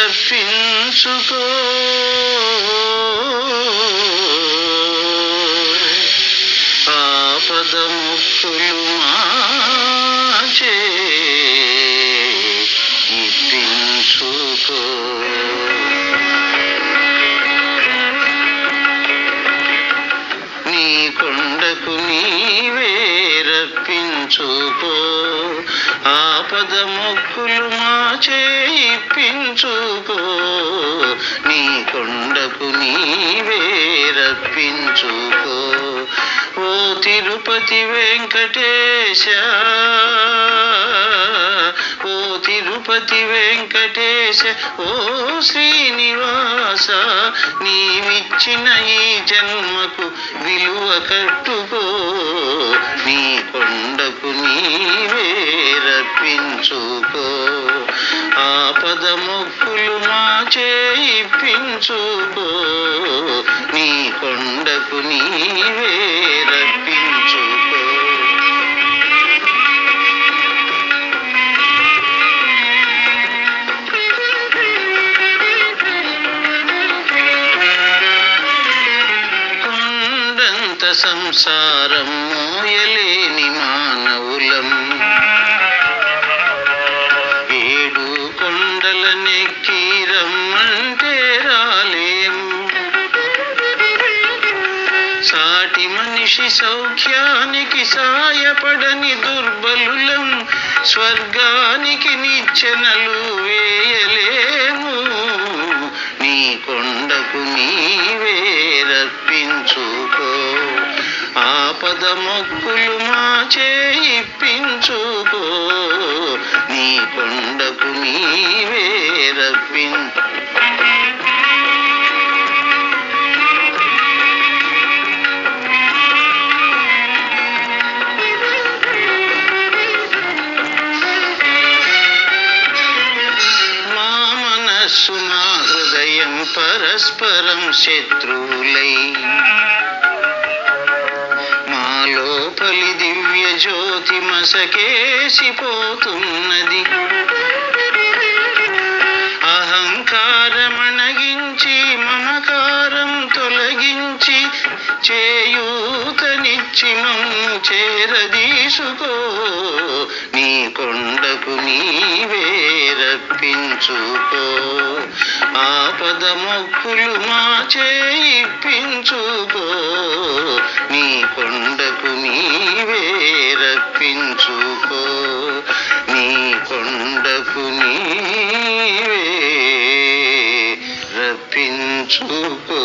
రప్పించుకో ఆపద ముక్కులు మాచే ఇప్పించుకో. నీ కొండకు నీవే రప్పించుకో. ఆపద మా మాచే నీ కొండకు నీవే రప్పించుకో. ఓ తిరుపతి వెంకటేశ ఓ తిరుపతి వెంకటేశ ఓ శ్రీనివాస నీవిచ్చిన ఈ జన్మకు విలువ కట్టుకో. ఆపద మొక్కులు మాచే ఇప్పించుకో నీ కొండకు నీవే రప్పించుకో కొండంత సంసారం మోయలేని సాటి మనిషి సౌఖ్యానికి సాయపడని దుర్బలులం స్వర్గానికి నిచ్చెనలు వేయలేము. నీ కొండకు నీవే రప్పించుకో. ఆపద మొక్కులు మా ఇప్పించుకో. నీ కొండకు నీవే రప్పించు పరస్పరం శత్రువులై. మా లోపలి దివ్య జ్యోతి మసకేసిపోతున్నది. అహంకారమణగించి మమకారం తొలగించి చేయూతనిచ్చి మమ్ము చేరదీసుకో. నీ కొండకు నీవే చెప్పించుకో ఆపద మొక్కులు మా చేయించుకో నీ కొండకు నీవే రప్పించుకో. నీ కొండకు నీవే రప్పించుకో.